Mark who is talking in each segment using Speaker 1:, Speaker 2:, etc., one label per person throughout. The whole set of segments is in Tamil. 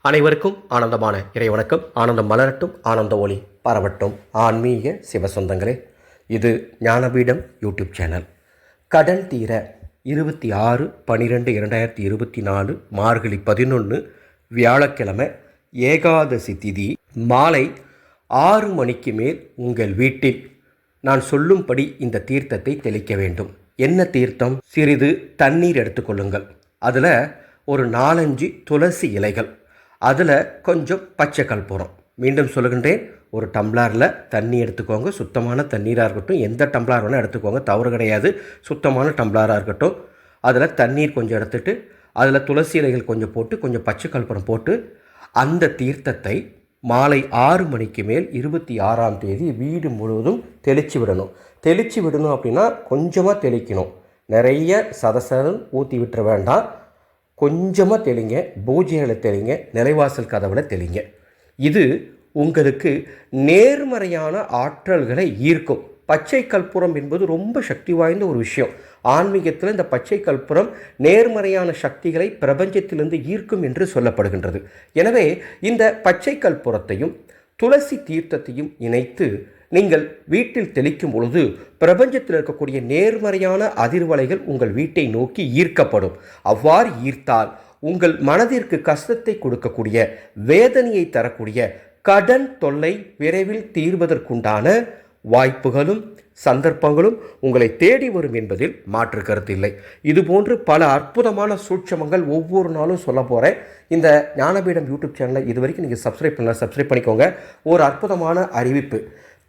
Speaker 1: அனைவருக்கும் ஆனந்தமான இறைவணக்கம் ஆனந்தம் மலரட்டும் ஆனந்த ஒளி பரவட்டும். ஆன்மீக சிவசொந்தங்களே இது ஞானபீடம் யூடியூப் சேனல். கடல் தீர இருபத்தி ஆறு பன்னிரெண்டு இரண்டாயிரத்தி இருபத்தி நாலு மார்கழி பதினொன்று வியாழக்கிழமை ஏகாதசி திதி மாலை ஆறு மணிக்கு மேல் உங்கள் வீட்டில் நான் சொல்லும்படி இந்த தீர்த்தத்தை தெளிக்க வேண்டும். என்ன தீர்த்தம்? சிறிது தண்ணீர் எடுத்துக்கொள்ளுங்கள் அதில் ஒரு நாலஞ்சு துளசி இலைகள். அதில் கொஞ்சம் பச்சை கற்பூரம் மீண்டும் சொல்லுகின்றேன் ஒரு டம்ளாரில் தண்ணி எடுத்துக்கோங்க. சுத்தமான தண்ணீராக இருக்கட்டும் எந்த டம்ளர் வேணால் எடுத்துக்கோங்க. தவறு கிடையாது. சுத்தமான டம்ளராக இருக்கட்டும். அதில் தண்ணீர் கொஞ்சம் எடுத்துட்டு அதில் துளசி இலைகள் கொஞ்சம் போட்டு கொஞ்சம் பச்சை கற்பூரம் போட்டு அந்த தீர்த்தத்தை மாலை ஆறு மணிக்கு மேல் இருபத்தி ஆறாம் தேதி வீடு முழுவதும் தெளித்து விடணும். தெளித்து விடணும் அப்படின்னா கொஞ்சமாக தெளிக்கணும். நிறைய சதசதம் ஊற்றி விட்டுற வேண்டாம். கொஞ்சமாக தெளிங்க பூஜைகளை தெளிங்க நிலைவாசல் கதவுல தெளிங்க. இது உங்களுக்கு நேர்மறையான ஆற்றல்களை ஈர்க்கும். பச்சை கற்பூரம் என்பது ரொம்ப சக்தி வாய்ந்த ஒரு விஷயம். ஆன்மீகத்தில் இந்த பச்சை கற்பூரம் நேர்மறையான சக்திகளை பிரபஞ்சத்திலிருந்து ஈர்க்கும் என்று சொல்லப்படுகின்றது. எனவே இந்த பச்சை கற்பூரத்தையும் துளசி தீர்த்தத்தையும் இணைத்து நீங்கள் வீட்டில் தெளிக்கும் பொழுது பிரபஞ்சத்தில் இருக்கக்கூடிய நேர்மறையான அதிர்வலைகள் உங்கள் வீட்டை நோக்கி ஈர்க்கப்படும். அவ்வாறு ஈர்த்தால் உங்கள் மனதிற்கு கஷ்டத்தை கொடுக்கக்கூடிய வேதனையை தரக்கூடிய கடன் தொல்லை விரைவில் தீர்வதற்குண்டான வாய்ப்புகளும் சந்தர்ப்பங்களும் உங்களை தேடி வரும் என்பதில் மாற்று கருத்து இல்லை. இதுபோன்று பல அற்புதமான சூட்சமங்கள் ஒவ்வொரு நாளும் சொல்ல போகிறேன் இந்த ஞானபீடம் யூடியூப் சேனலை இது வரைக்கும் நீங்கள் சப்ஸ்கிரைப் பண்ணலாம் சப்ஸ்கிரைப் பண்ணிக்கோங்க. ஒரு அற்புதமான அறிவிப்பு.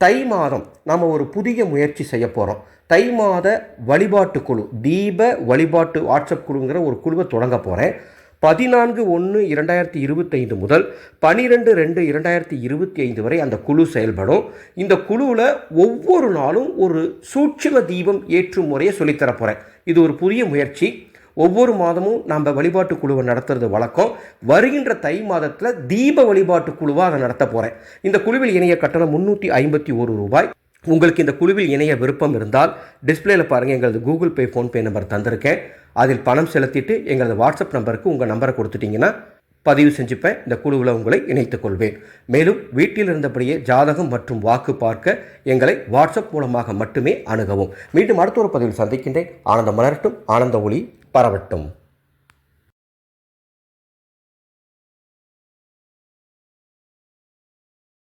Speaker 1: தை மாதம் நாம் ஒரு புதிய முயற்சி செய்ய போகிறோம் தை மாத வழிபாட்டு குழு தீப வழிபாட்டு வாட்ஸ்அப் குழுங்கிற ஒரு குழுவை தொடங்க போகிறேன் பதினான்கு ஒன்று இரண்டாயிரத்தி இருபத்தைந்து முதல் பனிரெண்டு ரெண்டு இரண்டாயிரத்தி இருபத்தி ஐந்து வரை அந்த குழு செயல்படும். இந்த குழுவில் ஒவ்வொரு நாளும் ஒரு சூட்சும தீபம் ஏற்றும் முறையை சொல்லித்தர போகிறேன் இது ஒரு புதிய முயற்சி. ஒவ்வொரு மாதமும் நம்ம வழிபாட்டு குழுவை நடத்துறது வழக்கம். வருகின்ற தை மாதத்தில் தீப வழிபாட்டு குழுவாக அதை நடத்த போகிறேன் இந்த குழுவில் இணைய கட்டணம் முந்நூற்றி ஐம்பத்தி ஒரு ரூபாய். உங்களுக்கு இந்த குழுவில் இணைய விருப்பம் இருந்தால் டிஸ்பிளேல பாருங்கள் எங்களது கூகுள் பே ஃபோன்பே நம்பர் தந்திருக்கேன். அதில் பணம் செலுத்திட்டு எங்களது வாட்ஸ்அப் நம்பருக்கு உங்கள் நம்பரை கொடுத்துட்டிங்கன்னா பதிவு செஞ்சுப்பேன். இந்த குழுவில் உங்களை இணைத்துக் கொள்வேன். மேலும் வீட்டில் இருந்தபடியே ஜாதகம் மற்றும் வாக்கு பார்க்க எங்களை வாட்ஸ்அப் மூலமாக மட்டுமே அணுகவும். மீண்டும் அடுத்த ஒரு பதிவில் சந்திக்கின்றேன். ஆனந்த மலரட்டும். ஆனந்த ஒளி. பரவட்டும்.